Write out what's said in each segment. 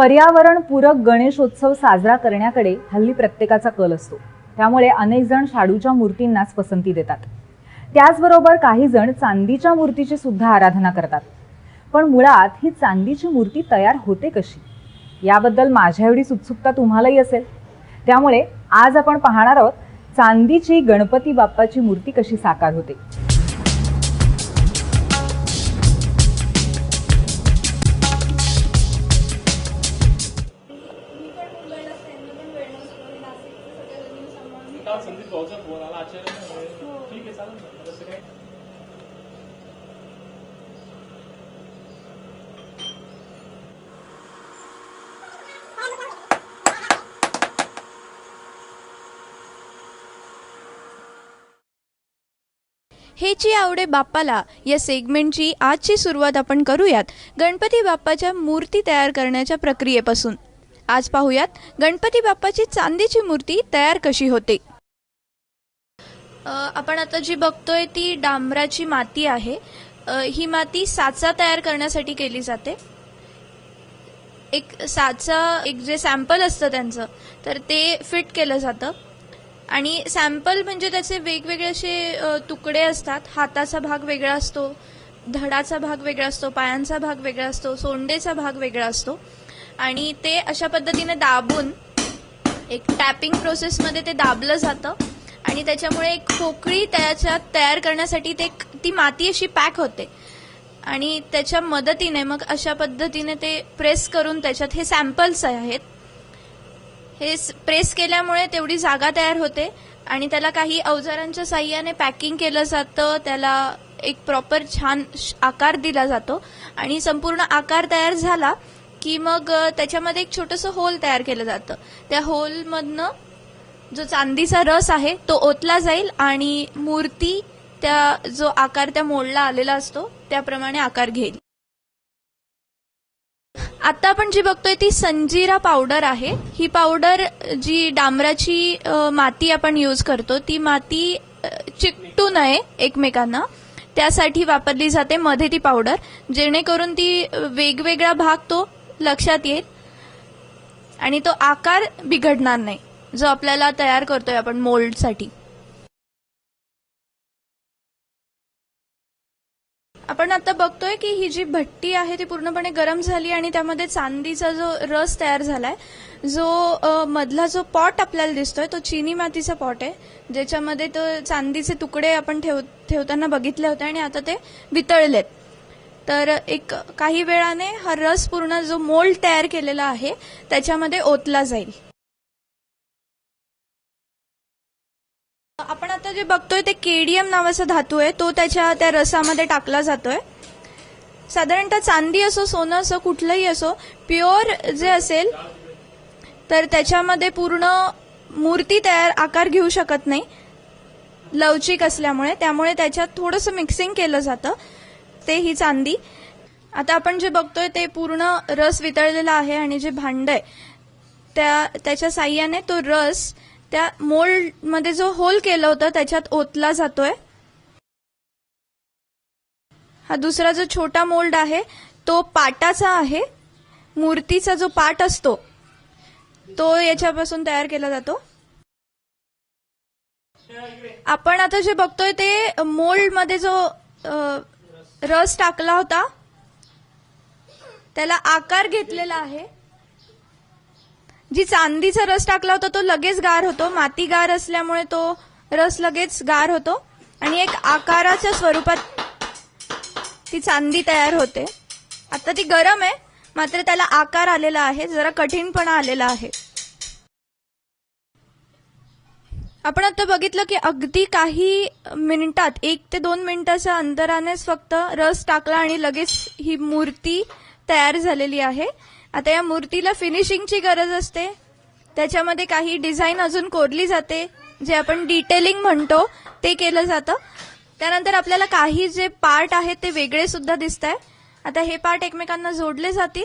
पर्यावरणपूरक गणेशोत्सव साजरा करण्याकडे हल्ली प्रत्येकाचा कल असतो. त्यामुळे अनेक जण शाडूच्या मूर्तींनाच पसंती देतात. त्याचबरोबर काही जण चांदीच्या मूर्तीची सुद्धा आराधना करतात. पण मुळात ही चांदीची मूर्ती तयार होते कशी? याबद्दल माझ्या एवढीच उत्सुकता तुम्हालाही असेल. त्यामुळे आज आपण पाहणार आहोत चांदीची गणपती बाप्पाची मूर्ती कशी साकार होते. काल संदीप भाऊचा फोन आला आचार्य ठीक आहे चालेल ना तसं काय. हेची आवडे बाप्पाला या सेगमेंटची आजची सुरुवात आपण करूयात गणपती बाप्पाच्या मूर्ती तयार करण्याच्या प्रक्रियेपासून. आज पाहूयात गणपती बाप्पाची चांदीची मूर्ती तयार कशी होते. आपण आता जी बघतोय ती डांबराची माती आहे. ही माती साचा तयार करण्यासाठी केली जाते. एक साचा एक जे सॅम्पल असतं त्यांचं तर ते फिट केलं जातं. आणि सॅम्पल म्हणजे त्याचे वेगवेगळे असे तुकडे असतात. हाताचा भाग वेगळा असतो धडाचा भाग वेगळा असतो पायांचा भाग वेगळा असतो सोंडेचा भाग वेगळा असतो. आणि ते अशा पद्धतीने दाबून एक टॅपिंग प्रोसेसमध्ये ते दाबलं जातं. आणि त्याच्यामुळे एक पोकळी त्याच्यात तयार करण्यासाठी ते ती माती अशी पॅक होते. आणि त्याच्या मदतीने मग अशा पद्धतीने ते प्रेस करून त्याच्यात हे सॅम्पल्स आहेत. हे प्रेस केल्यामुळे तेवढी जागा तयार होते. आणि त्याला काही अवजारांच्या साह्याने पॅकिंग केलं जातं. त्याला एक प्रॉपर छान श- आकार दिला जातो. आणि संपूर्ण आकार तयार झाला की मग त्याच्यामध्ये एक छोटंसं होल तयार केलं जातं. त्या होलमधनं जो चांदीचा रस आहे तो ओतला जाईल आणि मूर्ती त्या जो आकार त्या मोडला आलेला असतो त्याप्रमाणे आकार घेईल. आता आपण जी बघतोय ती संजीरा पावडर आहे. ही पावडर जी डांबराची माती आपण यूज करतो ती माती चिकटू नये एकमेकांना. त्यासाठी वापरली जाते मध्ये ती पावडर जेणेकरून ती वेगवेगळा भाग तो लक्षात येईल आणि तो आकार बिघडणार नाही. जो आपल्याला तयार करतोय आपण मोल्डसाठी. आपण आता बघतोय की ही जी भट्टी आहे ती पूर्णपणे गरम झाली आणि त्यामध्ये चांदीचा जो रस तयार झालाय जो मधला जो पॉट आपल्याला दिसतोय तो चिनी मातीचा पॉट आहे. ज्याच्यामध्ये तो चांदीचे तुकडे आपण ठेव ठेवताना बघितले होते आणि आता ते वितळलेत. तर एक काही वेळाने हा रस पूर्ण जो मोल्ड तयार केलेला आहे त्याच्यामध्ये ओतला जाईल. आता जे बघतोय ते केडीएम नावाचा धातू आहे. तो त्याच्या त्या रसामध्ये टाकला जातोय. साधारणतः चांदी असो सोनं असो कुठलंही असो प्युअर जे असेल तर त्याच्यामध्ये पूर्ण मूर्ती तयार आकार घेऊ शकत नाही. लवचिक असल्यामुळे. त्यामुळे त्याच्यात थोडंसं मिक्सिंग केलं जातं. ते ही चांदी. आता आपण जे बघतोय ते पूर्ण रस वितळलेला आहे आणि जे भांड आहे त्या त्याच्या साह्याने तो रस त्या मोल्डमध्ये जो होल केलं होतं त्याच्यात ओतला जातोय. हा दुसरा जो छोटा मोल्ड आहे तो पाटाचा आहे. मूर्तीचा जो पाट असतो तो याच्यापासून तयार केला जातो. आपण आता जे बघतोय ते मोल्डमध्ये जो रस टाकला होता त्याला आकार घेतलेला आहे. जी चांदीचा रस टाकला होता तो लगेच गार होतो. माती गार असल्यामुळे तो रस लगेच गार होतो. आणि एक आकाराच्या स्वरूपात ती चांदी तयार होते. आता ती गरम आहे मात्र त्याला आकार आलेला आहे जरा कठीणपणा आलेला आहे. आपण आता बघितलं की अगदी काही मिनिटात एक ते दोन मिनिटाच्या अंतरानेच फक्त रस टाकला आणि लगेच ही मूर्ती तयार झालेली आहे. आता या मूर्तीला फिनिशिंगची गरज असते. त्याच्यामध्ये काही डिझाईन अजून कोरली जाते. जे आपण डिटेलिंग म्हणतो ते केलं जातं. त्यानंतर आपल्याला काही जे पार्ट आहेत ते वेगळे सुद्धा दिसत आहे आता हे पार्ट एकमेकांना जोडले जातील.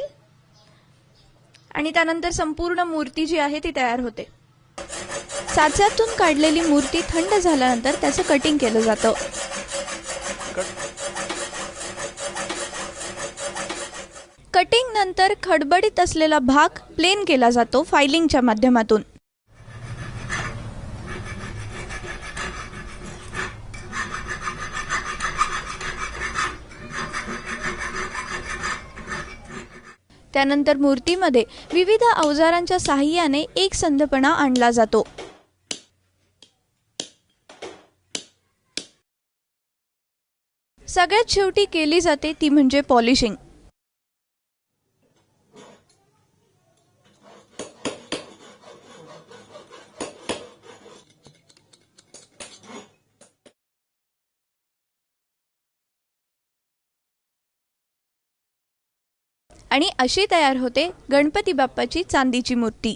आणि त्यानंतर संपूर्ण मूर्ती जी आहे ती तयार होते. साच्यातून काढलेली मूर्ती थंड झाल्यानंतर त्याचं कटिंग केलं जातं. कटिंग नंतर खडबडीत असलेला भाग प्लेन केला जातो फायलिंगच्या माध्यमातून. त्यानंतर मूर्तीमध्ये विविध अवजारांच्या साहाय्याने एक संधपणा आणला जातो. सगळ्यात शेवटी केली जाते ती म्हणजे पॉलिशिंग आणि अशी तयार होते गणपती बाप्पाची चांदीची मूर्ती.